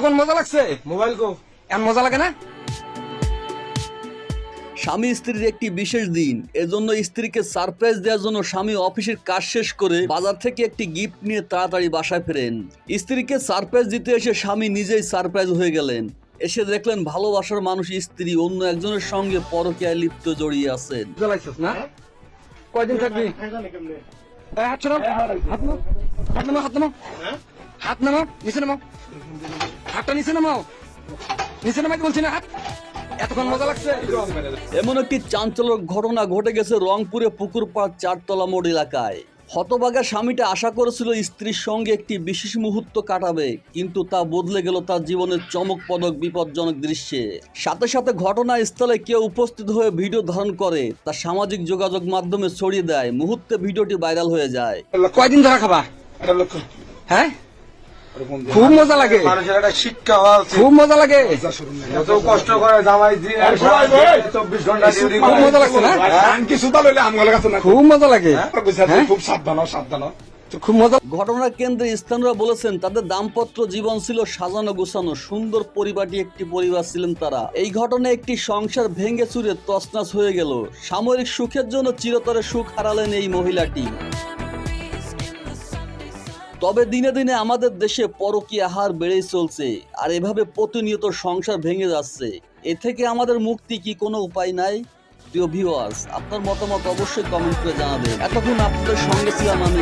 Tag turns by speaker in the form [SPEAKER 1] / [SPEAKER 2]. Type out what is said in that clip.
[SPEAKER 1] এতক্ষণ মজা লাগছে?
[SPEAKER 2] মোবাইল কো।
[SPEAKER 1] এমন মজা লাগে না?
[SPEAKER 3] স্বামী স্ত্রীর একটি বিশেষ দিন। এজন্য স্ত্রীকে সারপ্রাইজ দেওয়ার জন্য স্বামী অফিসের কাজ শেষ করে বাজার থেকে একটি গিফট নিয়ে তাড়াতাড়ি বাসায় ফেরেন। স্ত্রীকে সারপ্রাইজ দিতে এসে স্বামী নিজেই সারপ্রাইজ হয়ে গেলেন। এসে দেখলেন ভালোবাসার মানুষ স্ত্রী অন্য একজনের সঙ্গে পরকীয়ায় লিপ্ত জড়িয়ে আছেন।
[SPEAKER 1] না? কয়দিন থাকবি? হাত ছড়াও হাত নাও হাত হাত নামাও নিচে নামাও। হাতটা নিচে নামাও। নিচে নামাইতে বলছি না হাত। এতক্ষণ মজা লাগছে।
[SPEAKER 3] এমন একটি চাঞ্চল্যক ঘটনা ঘটে গেছে রংপুরে পুকুরপাড় চারতলা মোড় এলাকায়। হতবাগা স্বামীটা আশা করেছিল স্ত্রীর সঙ্গে একটি বিশেষ মুহূর্ত কাটাবে কিন্তু তা বদলে গেল তার জীবনের চমকপদক বিপজ্জনক দৃশ্যে। সাথে সাথে ঘটনাস্থলে কেউ উপস্থিত হয়ে ভিডিও ধারণ করে তা সামাজিক যোগাযোগ মাধ্যমে ছড়িয়ে দেয়। মুহূর্তে ভিডিওটি ভাইরাল হয়ে যায়।
[SPEAKER 1] কয়দিন ধরা খাবা? হ্যাঁ? খুব মজা লাগে।
[SPEAKER 2] মানুষের একটা শিক্ষা হওয়া
[SPEAKER 1] খুব মজা লাগে।
[SPEAKER 2] এত কষ্ট করে জামাই দিন চব্বিশ ঘণ্টা ডিউটি
[SPEAKER 1] খুব মজা লাগছে না?
[SPEAKER 4] আনকি সুতা লইলে আমগুলো কাছে না?
[SPEAKER 1] খুব মজা লাগে। হ্যাঁ?
[SPEAKER 4] খুব সাবধান সাবধান।
[SPEAKER 1] খুব মজা
[SPEAKER 3] ঘটনা কেন্দ্রে স্থানীয়রা বলেছেন তাদের দাম্পত্য জীবন ছিল সাজানো গোছানো সুন্দর পরিবারটি একটি পরিবার ছিলেন তারা। এই ঘটনায় একটি সংসার ভেঙে চুরে তছনাছ হয়ে গেল। সামরিক সুখের জন্য চিরতরে সুখ হারালেন এই মহিলাটি। তবে দিনে দিনে আমাদের দেশে পরকীয়া হার বেড়েই চলছে, আর এভাবে প্রতিনিয়ত সংসার ভেঙে যাচ্ছে। এ থেকে আমাদের মুক্তি কি কোনো উপায় নাই? প্রিয় ভিউয়ার্স আপনার মতামত অবশ্যই কমেন্ট করে জানাবেন। এতক্ষণ আপনাদের সঙ্গে ছিলাম আমি